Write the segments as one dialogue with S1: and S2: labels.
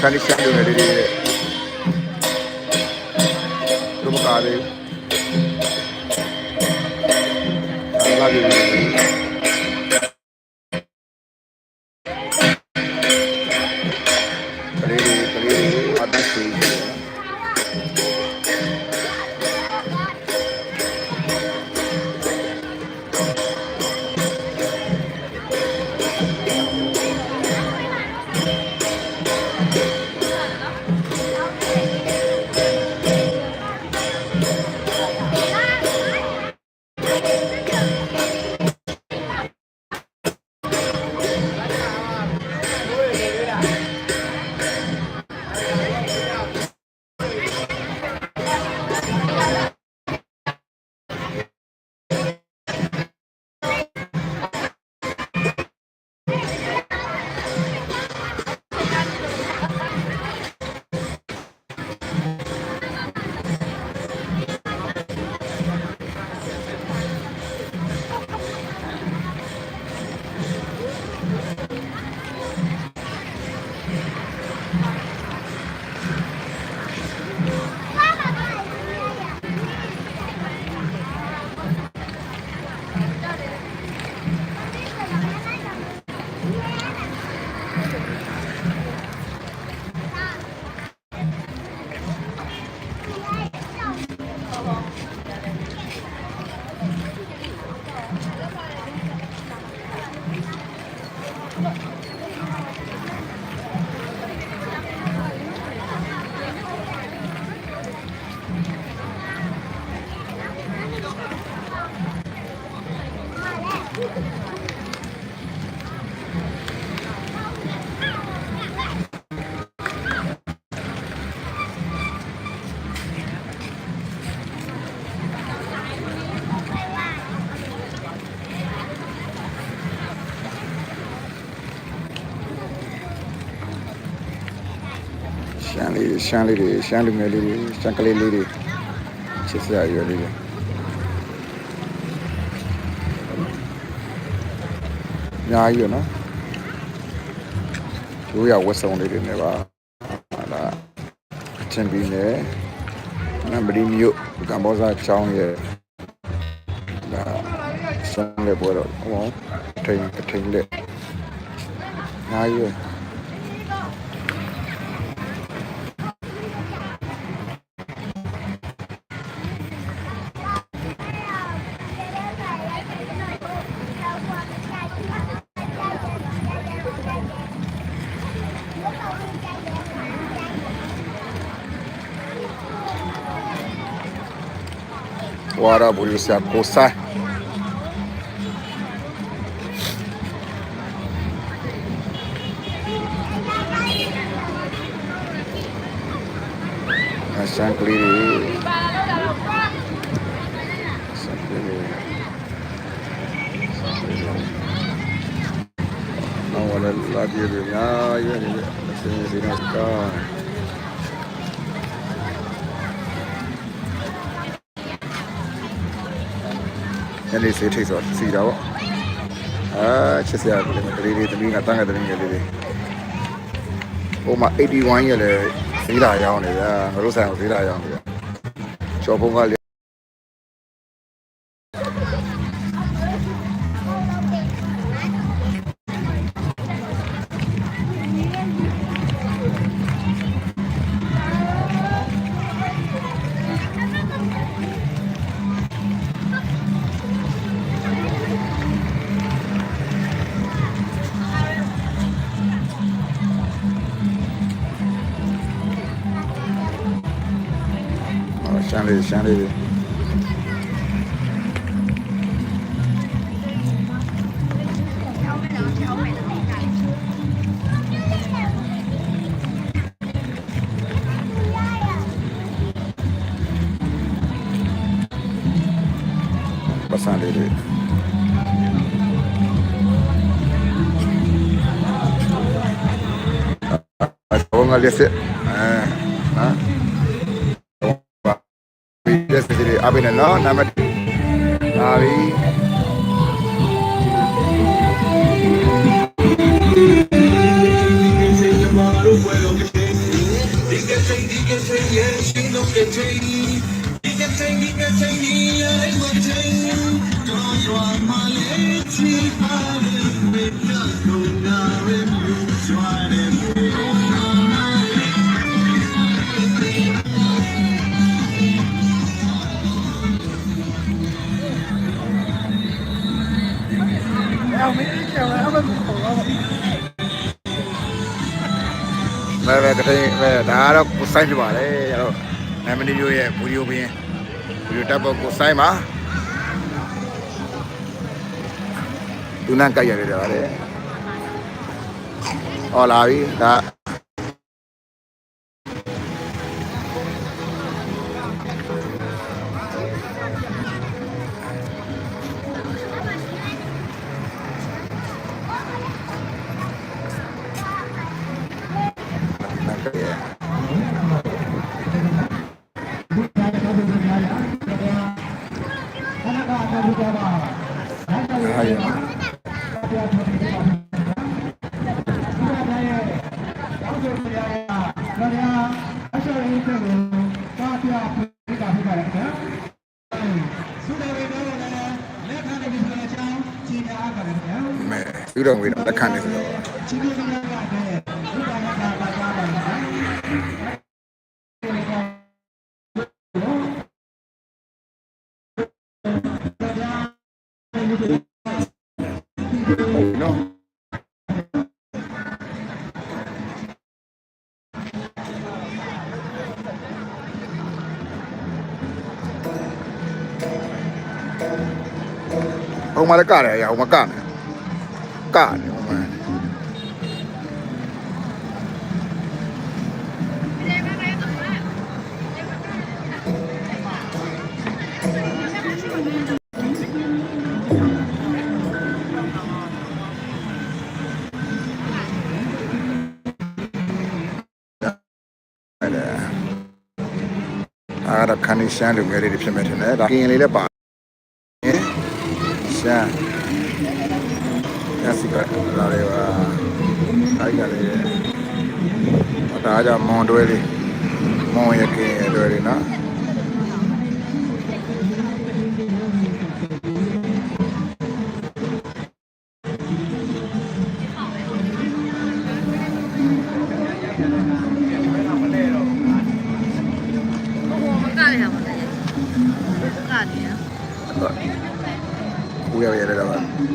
S1: ခန်းလေးရှာလို့ ရှမ်းလေးတွေရှမ်းလေးတွေရှမ်းလူငယ်လေးတွေရှမ်းကလေးလေးတွေချစ်စရာရွယ်လေးတွေအများကြီးရနော်ရိုးရဝတ်စုံလေးတွေနဲ့ပါဟာလာအချင်းပြီးနေနံပါတ်မြို့ကမ္ဘောဇာချောင်းရဲ့ဒါရှမ်းလေးပေါ်တော့ဟောထိန်ထိန်လေးအများကြီးရ ဝါရဘူရီဆာကိုဆိုင်အရှန်ကလေးတွေရှန် နေစေးထိတ်ဆိုစီတာပေါ့အာချစ်စရာကလေးကလေးလေးသမီးကတန်းငယ်သမီးငယ်လေးလေးဟိုမှာ81ရယ်လေဈေးလာရောင်းနေဗျာငါတို့ဆိုင်ကိုဈေးလာရောင်းနေဗျာကျော်ဖုံးက၄ 山里山里的。山里的。我我这是，嗯。Yes, it is. Abi na no, nama. Abi.
S2: စိတ်ဓမ္မ
S1: မဲမဲကတိမဲဒါကတော့ကိုဆိုင်ဖြစ်ပါတယ်ကျွန်တော်နမနီမျိုးရဲ့ဗီဒီယိုပင်းဗီဒီယိုတပ်ပေါ်ကိုဆိုင်ပါသူနန်းကြိုက်ရတယ်ကြပါတယ်ဟောလာပြီဒါ တော့ဝင်တော့လက်ခံနေဆိုတော့ ဟိုမှာလည်းကတယ်ရဟိုမှာကမယ်ကတယ်ဟိုမှာအဲ့ဒါအားရခဏရှမ်းလူငယ်လေးတွေဖြစ်မဲ့ထင်တယ်ဒါကရင်လေးလည်းပါ ရှမ်းညစီကလာလေပါအဲ့ကြလေဒါကြမွန်တွဲလေးမွန်ရကင်းရတွဲလေးနော်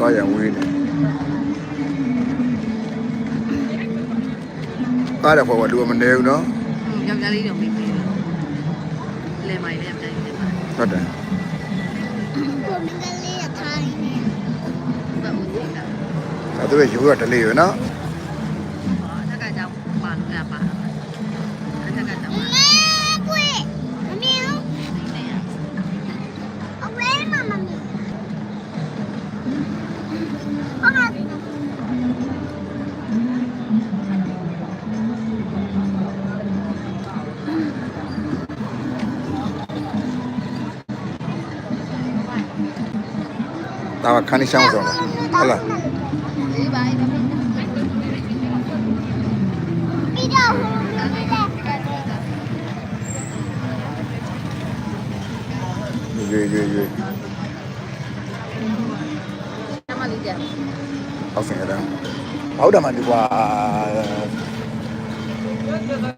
S1: သွားရန်ဝေးတယ်အားရဖို့ကလူမနေဘူးနော်
S2: ယောက်ျားလေးတော့မေးပေးတယ်လဲမိုင်လဲပြိုင်တယ်ပါ
S1: ဟုတ်တယ်သူတို့ရိုးရဒလေးရနော် ဒါကခန်းရှမ်းဆောင်တယ်ဟ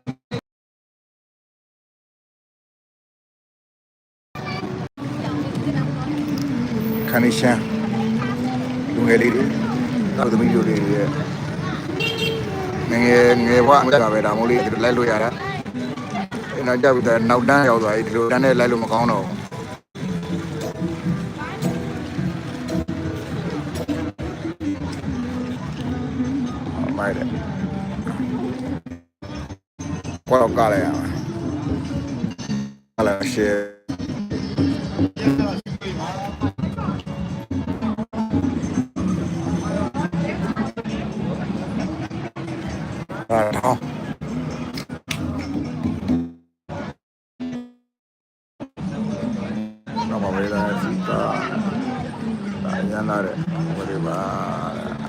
S1: ု
S2: ခန်းလေး
S1: ရှမ်းလူငယ်လေးတွေနောက်သမီးတို့တွေရဲ့ငယ်ငယ်ငယ်ဘဝအတာပဲဒါမို့လေးဒီလိုလိုက်လို့ရတာအဲ့နောက်ကြပြီတော့နောက်တန်းရောက်သွားပြီဒီလိုတန်းနဲ့လိုက်လို့မကောင်းတော့ဘူးိုက်တယ်။ဘောတော့ကလည်းရပါမယ်။ကလည်းရှယ် これは。